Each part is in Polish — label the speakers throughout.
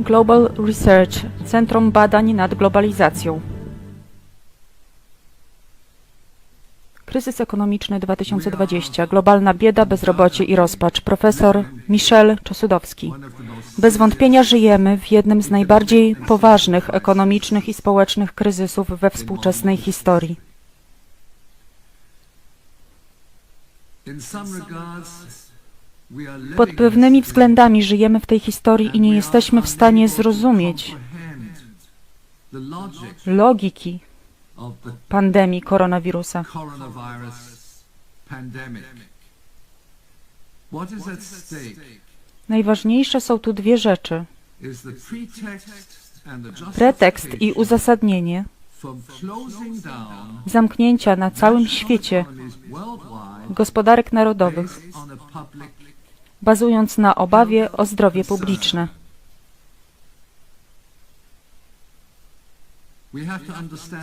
Speaker 1: Global Research, Centrum Badań nad Globalizacją. Kryzys ekonomiczny 2020, globalna bieda, bezrobocie i rozpacz. Profesor Michel Czosudowski. Bez wątpienia żyjemy w jednym z najbardziej poważnych ekonomicznych i społecznych kryzysów we współczesnej historii. Pod pewnymi względami żyjemy w tej historii i nie jesteśmy w stanie zrozumieć logiki pandemii koronawirusa. Najważniejsze są tu dwie rzeczy: pretekst i uzasadnienie zamknięcia na całym świecie gospodarek narodowych, bazując na obawie o zdrowie publiczne.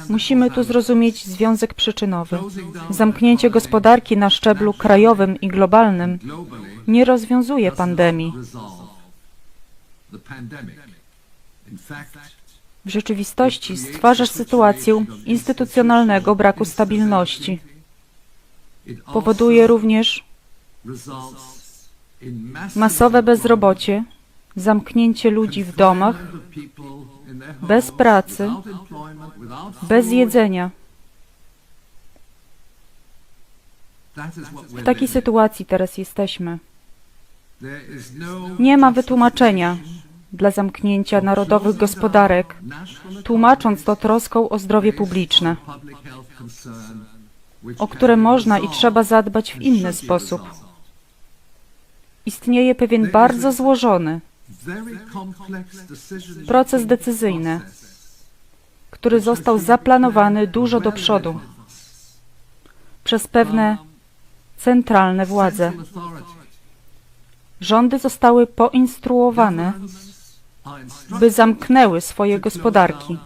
Speaker 1: Musimy tu zrozumieć związek przyczynowy. Zamknięcie gospodarki na szczeblu krajowym i globalnym nie rozwiązuje pandemii. W rzeczywistości stwarzasz sytuację instytucjonalnego braku stabilności. Powoduje również masowe bezrobocie, zamknięcie ludzi w domach, bez pracy, bez jedzenia. W takiej sytuacji teraz jesteśmy. Nie ma wytłumaczenia dla zamknięcia narodowych gospodarek, tłumacząc to troską o zdrowie publiczne, o które można i trzeba zadbać w inny sposób. Istnieje pewien bardzo złożony proces decyzyjny, który został zaplanowany dużo do przodu przez pewne centralne władze. Rządy zostały poinstruowane, by zamknęły swoje gospodarki.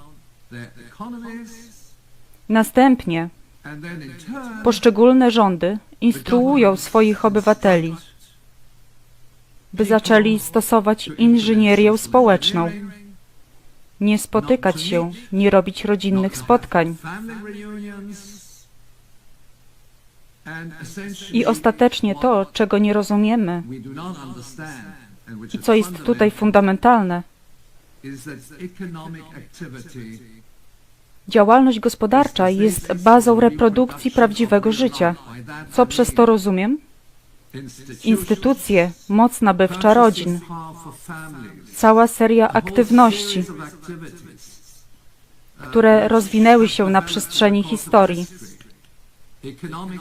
Speaker 1: Następnie poszczególne rządy instruują swoich obywateli, by zaczęli stosować inżynierię społeczną, nie spotykać się, nie robić rodzinnych spotkań. I ostatecznie to, czego nie rozumiemy i co jest tutaj fundamentalne, działalność gospodarcza jest bazą reprodukcji prawdziwego życia. Co przez to rozumiem? Instytucje, moc nabywcza rodzin, cała seria aktywności, które rozwinęły się na przestrzeni historii.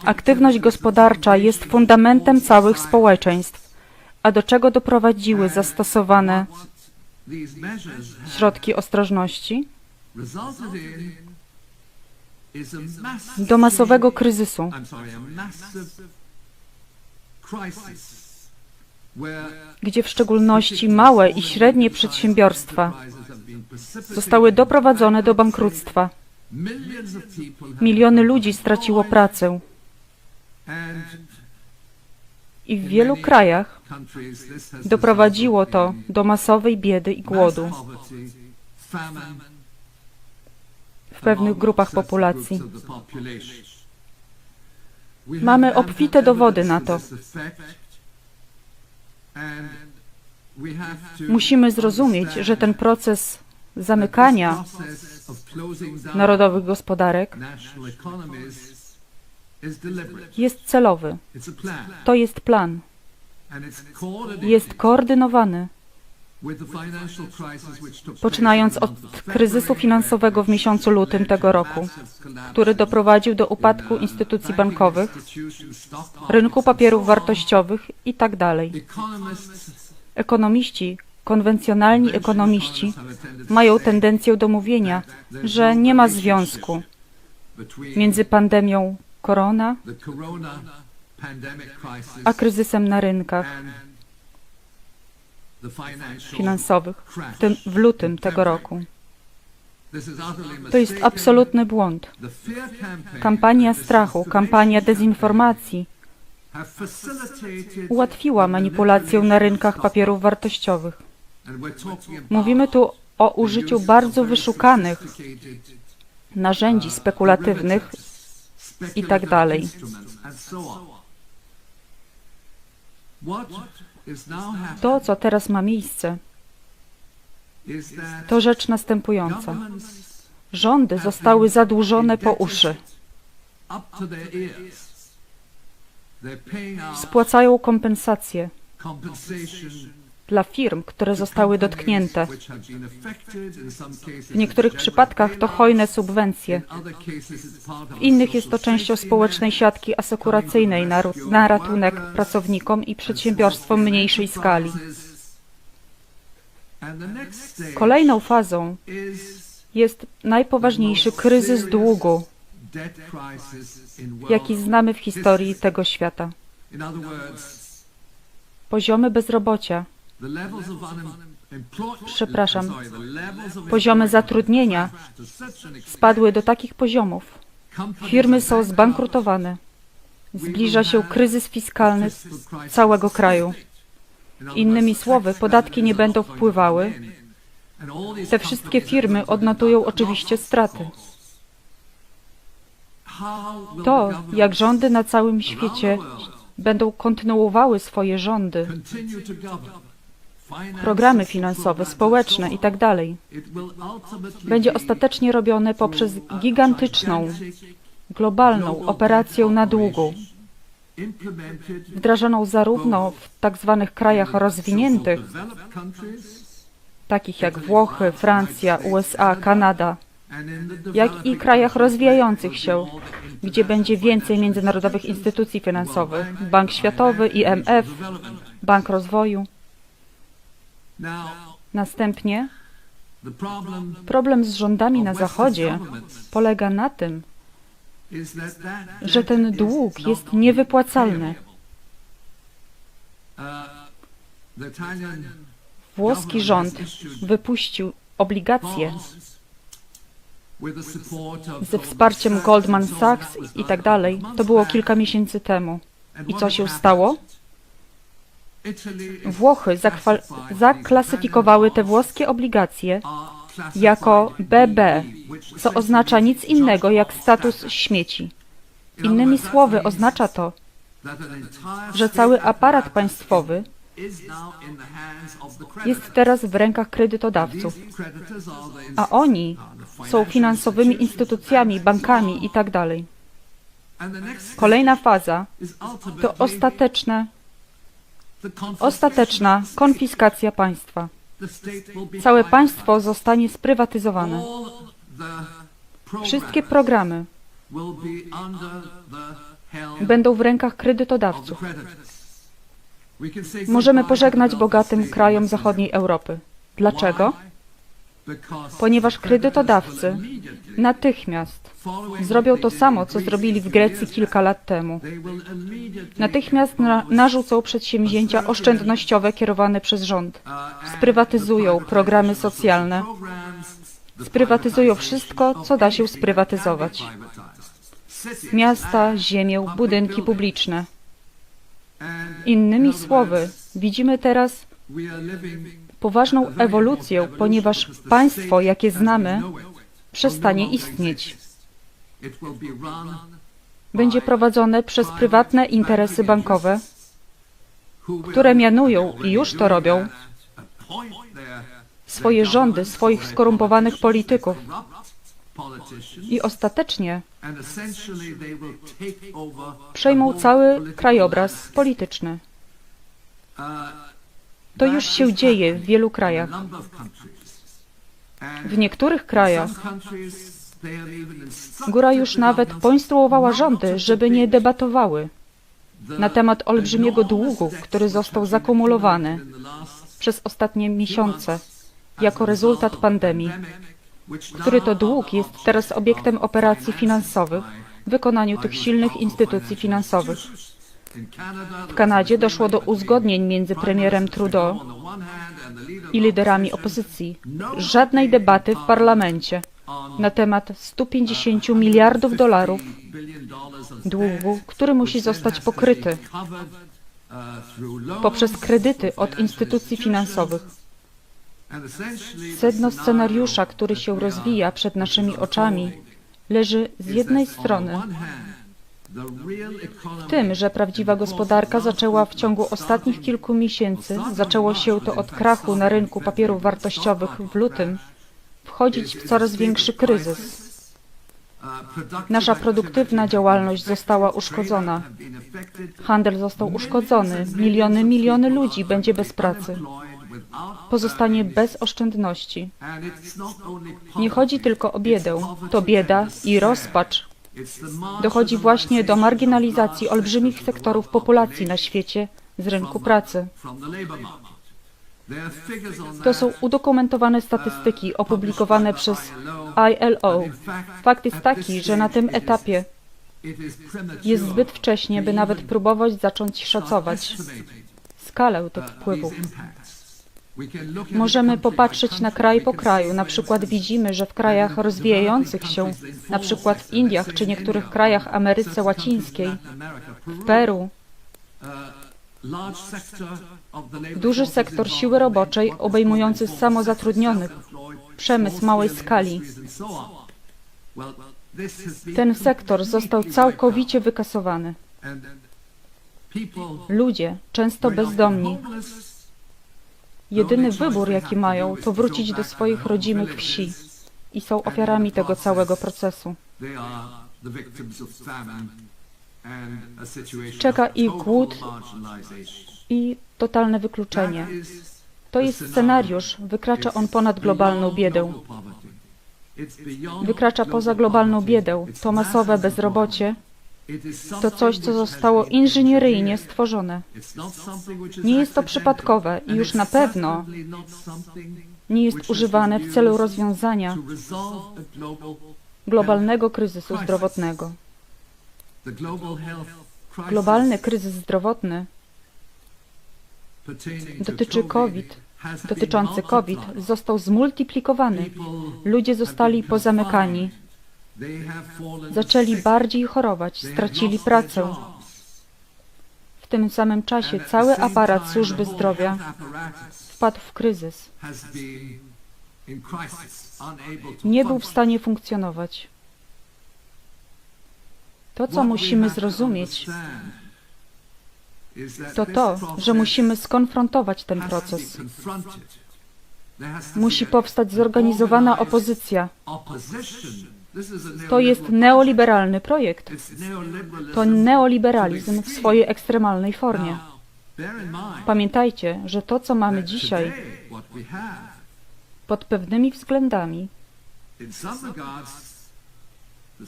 Speaker 1: Aktywność gospodarcza jest fundamentem całych społeczeństw, a do czego doprowadziły zastosowane środki ostrożności? Do masowego kryzysu, gdzie w szczególności małe i średnie przedsiębiorstwa zostały doprowadzone do bankructwa. Miliony ludzi straciło pracę i w wielu krajach doprowadziło to do masowej biedy i głodu w pewnych grupach populacji. Mamy obfite dowody na to. Musimy zrozumieć, że ten proces zamykania narodowych gospodarek jest celowy. To jest plan. Jest koordynowany. Poczynając od kryzysu finansowego w miesiącu lutym tego roku, który doprowadził do upadku instytucji bankowych, rynku papierów wartościowych itd. Ekonomiści, konwencjonalni ekonomiści mają tendencję do mówienia, że nie ma związku między pandemią korona a kryzysem na rynkach finansowych w, tym, w lutym tego roku. To jest absolutny błąd. Kampania strachu, kampania dezinformacji ułatwiła manipulację na rynkach papierów wartościowych. Mówimy tu o użyciu bardzo wyszukanych narzędzi spekulatywnych i tak. To, co teraz ma miejsce, to rzecz następująca. Rządy zostały zadłużone po uszy. Spłacają kompensacje dla firm, które zostały dotknięte. W niektórych przypadkach to hojne subwencje, w innych jest to częścią społecznej siatki asekuracyjnej na, na ratunek pracownikom i przedsiębiorstwom mniejszej skali. Kolejną fazą jest najpoważniejszy kryzys długu, jaki znamy w historii tego świata. Poziomy bezrobocia,
Speaker 2: Przepraszam.
Speaker 1: poziomy zatrudnienia spadły do takich poziomów. Firmy są zbankrutowane. Zbliża się kryzys fiskalny całego kraju. Innymi słowy, podatki nie będą wpływały. Te wszystkie firmy odnotują oczywiście straty. To, jak rządy na całym świecie będą kontynuowały swoje rządy, programy finansowe, społeczne itd., będzie ostatecznie robione poprzez gigantyczną, globalną operację na długu, wdrażaną zarówno w tak zwanych krajach rozwiniętych, takich jak Włochy, Francja, USA, Kanada, jak i krajach rozwijających się, gdzie będzie więcej międzynarodowych instytucji finansowych, Bank Światowy, IMF, Bank Rozwoju. Następnie problem z rządami na Zachodzie polega na tym, że ten dług jest niewypłacalny. Włoski rząd wypuścił obligacje ze wsparciem Goldman Sachs i tak dalej. To było kilka miesięcy temu. I co się stało? Włochy zaklasyfikowały te włoskie obligacje jako BB, co oznacza nic innego jak status śmieci. Innymi słowy, oznacza to, że cały aparat państwowy jest teraz w rękach kredytodawców, a oni są finansowymi instytucjami, bankami itd. Kolejna faza to ostateczne, ostateczna konfiskacja państwa. Całe państwo zostanie sprywatyzowane. Wszystkie programy będą w rękach kredytodawców. Możemy pożegnać bogatym krajom zachodniej Europy. Dlaczego? Ponieważ kredytodawcy natychmiast zrobią to samo, co zrobili w Grecji kilka lat temu. Natychmiast na, narzucą przedsięwzięcia oszczędnościowe kierowane przez rząd. Sprywatyzują programy socjalne. Sprywatyzują wszystko, co da się sprywatyzować. Miasta, ziemię, budynki publiczne. Innymi słowy, widzimy teraz poważną ewolucję, ponieważ państwo, jakie znamy, przestanie istnieć. Będzie prowadzone przez prywatne interesy bankowe, które mianują i już to robią swoje rządy, swoich skorumpowanych polityków i ostatecznie przejmą cały krajobraz polityczny. To już się dzieje w wielu krajach. W niektórych krajach góra już nawet poinstruowała rządy, żeby nie debatowały na temat olbrzymiego długu, który został zakumulowany przez ostatnie miesiące jako rezultat pandemii, który to dług jest teraz obiektem operacji finansowych w wykonaniu tych silnych instytucji finansowych. W Kanadzie doszło do uzgodnień między premierem Trudeau i liderami opozycji. Żadnej debaty w parlamencie na temat 150 miliardów dolarów długu, który musi zostać pokryty poprzez kredyty od instytucji finansowych. Sedno scenariusza, który się rozwija przed naszymi oczami, leży z jednej strony w tym, że prawdziwa gospodarka zaczęła w ciągu ostatnich kilku miesięcy, zaczęło się to od krachu na rynku papierów wartościowych w lutym, wchodzić w coraz większy kryzys. Nasza produktywna działalność została uszkodzona. Handel został uszkodzony. Miliony, miliony ludzi będzie bez pracy. Pozostanie bez oszczędności. Nie chodzi tylko o biedę. To bieda i rozpacz. Dochodzi właśnie do marginalizacji olbrzymich sektorów populacji na świecie z rynku pracy. To są udokumentowane statystyki opublikowane przez ILO. Fakt jest taki, że na tym etapie jest zbyt wcześnie, by nawet próbować zacząć szacować skalę tych wpływów. Możemy popatrzeć na kraj po kraju. Na przykład widzimy, że w krajach rozwijających się, na przykład w Indiach czy niektórych krajach Ameryce Łacińskiej, w Peru, duży sektor siły roboczej obejmujący samozatrudnionych, przemysł małej skali. Ten sektor został całkowicie wykasowany. Ludzie, często bezdomni, jedyny wybór, jaki mają, to wrócić do swoich rodzimych wsi i są ofiarami tego całego procesu. Czeka ich głód i totalne wykluczenie. To jest scenariusz, wykracza on ponad globalną biedę. Wykracza poza globalną biedę. To masowe bezrobocie to coś, co zostało inżynieryjnie stworzone. Nie jest to przypadkowe i już na pewno nie jest używane w celu rozwiązania globalnego kryzysu zdrowotnego. Globalny kryzys zdrowotny dotyczy COVID, dotyczący COVID został zmultiplikowany. Ludzie zostali pozamykani, zaczęli bardziej chorować, stracili pracę. W tym samym czasie cały aparat służby zdrowia wpadł w kryzys. Nie był w stanie funkcjonować. To, co musimy zrozumieć, to to, że musimy skonfrontować ten proces. Musi powstać zorganizowana opozycja. To jest neoliberalny projekt. To neoliberalizm w swojej ekstremalnej formie. Pamiętajcie, że to, co mamy dzisiaj, pod pewnymi względami,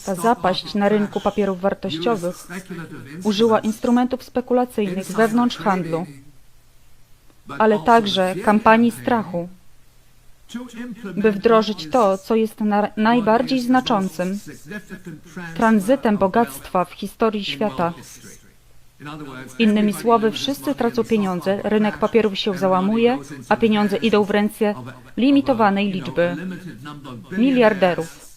Speaker 1: ta zapaść na rynku papierów wartościowych użyła instrumentów spekulacyjnych wewnątrz handlu, ale także kampanii strachu, by wdrożyć to, co jest na, najbardziej znaczącym tranzytem bogactwa w historii świata. Innymi słowy, wszyscy tracą pieniądze, rynek papierów się załamuje, a pieniądze idą w ręce limitowanej liczby miliarderów.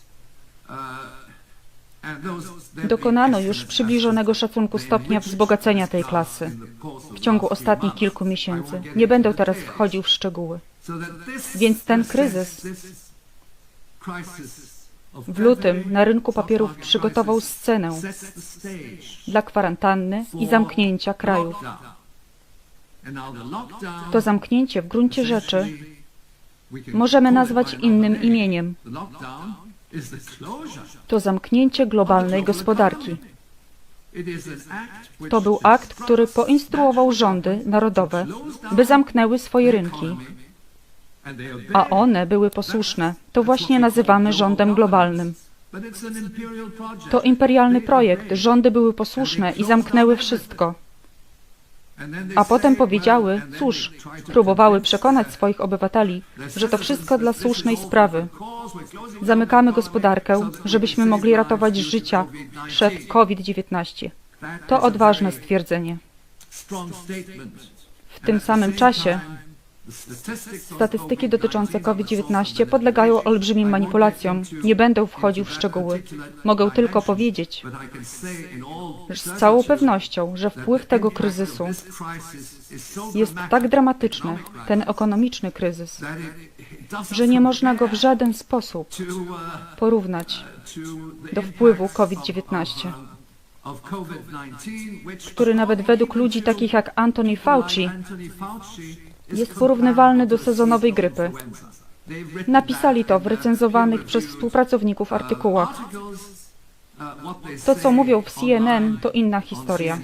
Speaker 1: Dokonano już przybliżonego szacunku stopnia wzbogacenia tej klasy w ciągu ostatnich kilku miesięcy. Nie będę teraz wchodził w szczegóły. Więc ten kryzys w lutym na rynku papierów przygotował scenę dla kwarantanny i zamknięcia krajów. To zamknięcie w gruncie rzeczy możemy nazwać innym imieniem. To zamknięcie globalnej gospodarki. To był akt, który poinstruował rządy narodowe, by zamknęły swoje rynki, a one były posłuszne. To właśnie nazywamy rządem globalnym. To imperialny projekt. Rządy były posłuszne i zamknęły wszystko. A potem powiedziały, cóż, próbowały przekonać swoich obywateli, że to wszystko dla słusznej sprawy. Zamykamy gospodarkę, żebyśmy mogli ratować życia przed COVID-19. To odważne stwierdzenie. W tym samym czasie Statystyki dotyczące COVID-19 podlegają olbrzymim manipulacjom. Nie będę wchodził w szczegóły. Mogę tylko powiedzieć z całą pewnością, że wpływ tego kryzysu jest tak dramatyczny, ten ekonomiczny kryzys, że nie można go w żaden sposób porównać do wpływu COVID-19, który nawet według ludzi takich jak Anthony Fauci jest porównywalny do sezonowej grypy. Napisali to w recenzowanych przez współpracowników artykułach. To, co mówią w CNN, to inna historia.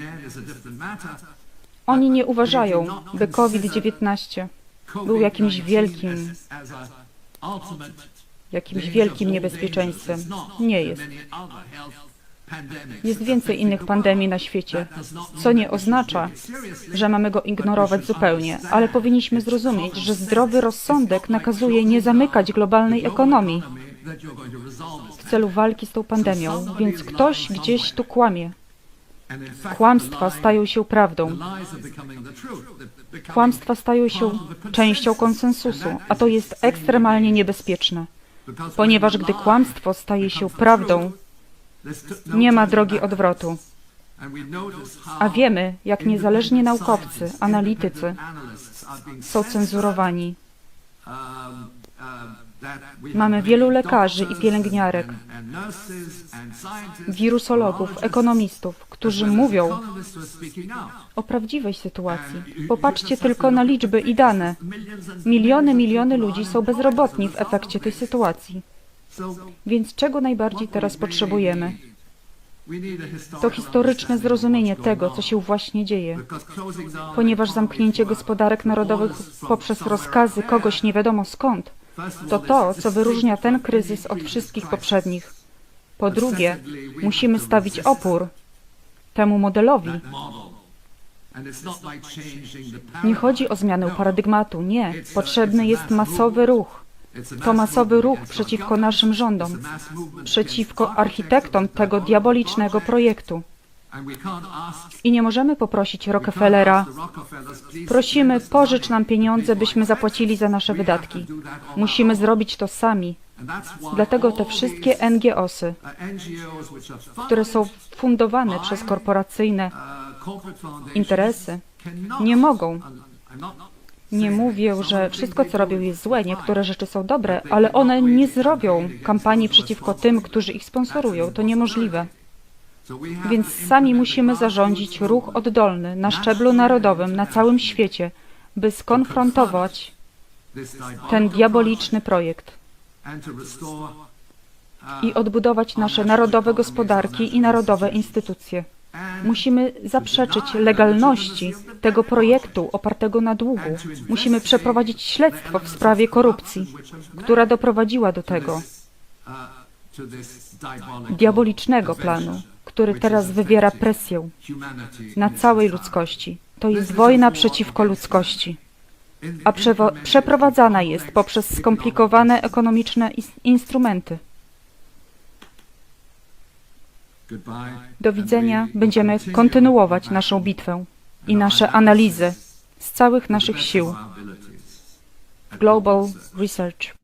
Speaker 1: Oni nie uważają, by COVID-19 był jakimś wielkim, jakimś wielkim niebezpieczeństwem. Nie jest. Jest więcej innych pandemii na świecie, co nie oznacza, że mamy go ignorować zupełnie, ale powinniśmy zrozumieć, że zdrowy rozsądek nakazuje nie zamykać globalnej ekonomii. w celu walki z tą pandemią, więc ktoś gdzieś tu kłamie. Kłamstwa stają się prawdą. Kłamstwa stają się częścią konsensusu, a to jest ekstremalnie niebezpieczne, ponieważ gdy kłamstwo staje się prawdą, nie ma drogi odwrotu. A wiemy, jak niezależni naukowcy, analitycy są cenzurowani. Mamy wielu lekarzy i pielęgniarek, wirusologów, ekonomistów, którzy mówią o prawdziwej sytuacji. Popatrzcie tylko na liczby i dane. Miliony, miliony ludzi są bezrobotni w efekcie tej sytuacji. Więc czego najbardziej teraz potrzebujemy? To historyczne zrozumienie tego, co się właśnie dzieje, ponieważ zamknięcie gospodarek narodowych poprzez rozkazy kogoś nie wiadomo skąd, to to, co wyróżnia ten kryzys od wszystkich poprzednich. Po drugie, musimy stawić opór temu modelowi. Nie chodzi o zmianę paradygmatu, nie. Potrzebny jest masowy ruch. To masowy ruch przeciwko naszym rządom, przeciwko architektom tego diabolicznego projektu. I nie możemy poprosić Rockefellera, prosimy, pożycz nam pieniądze, byśmy zapłacili za nasze wydatki. Musimy zrobić to sami. Dlatego te wszystkie NGOsy, które są fundowane przez korporacyjne interesy, nie mogą. Nie mówię, że wszystko, co robią, jest złe, niektóre rzeczy są dobre, ale one nie zrobią kampanii przeciwko tym, którzy ich sponsorują. To niemożliwe. Więc sami musimy zarządzić ruch oddolny na szczeblu narodowym, na całym świecie, by skonfrontować ten diaboliczny projekt i odbudować nasze narodowe gospodarki i narodowe instytucje. Musimy zaprzeczyć legalności tego projektu opartego na długu. Musimy przeprowadzić śledztwo w sprawie korupcji, która doprowadziła do tego diabolicznego planu, który teraz wywiera presję na całej ludzkości. To jest wojna przeciwko ludzkości, a przeprowadzana jest poprzez skomplikowane ekonomiczne instrumenty. Do widzenia. Będziemy kontynuować naszą bitwę i nasze analizy z całych naszych sił. Global Research.